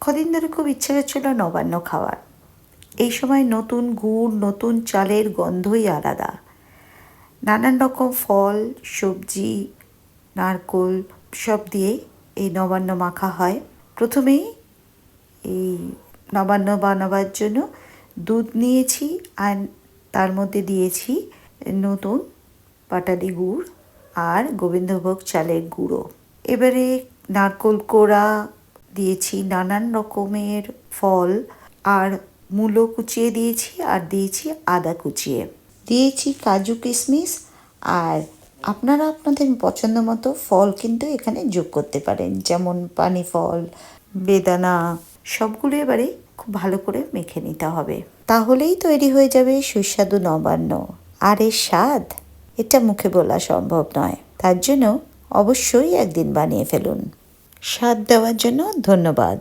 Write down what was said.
কদিন ধরে খুব ইচ্ছে হচ্ছিল নবান্ন খাওয়ার। এই সময় নতুন গুড়, নতুন চালের গন্ধই আলাদা। নানান রকম ফল, সবজি, নারকোল সব দিয়ে এই নবান্ন মাখা হয়। প্রথমেই এই নবান্ন বানাবার জন্য দুধ নিয়েছি আর তার মধ্যে দিয়েছি নতুন পাটালি গুড় আর গোবিন্দভোগ চালের গুঁড়ো। এবারে নারকোল কোড়া দিয়েছি, নানান রকমের ফল, আর মূলো কুচিয়ে দিয়েছি, আর দিয়েছি আদা কুচিয়ে। দিয়েছি কাজু কিশমিশ, আর আপনারা আপনাদের পছন্দ মতো ফল কিন্তু এখানে যোগ করতে পারেন, যেমন পানি ফল, বেদানা, সবগুলো এবারে খুব ভালো করে মেখে নিতে হবে। তাহলেই তৈরি হয়ে যাবে সুস্বাদু নবান্ন। আর এর স্বাদ? এটা মুখে বলা সম্ভব নয়। তার জন্য অবশ্যই একদিন বানিয়ে ফেলুন। স্বাদ দেওয়ার জন্য ধন্যবাদ।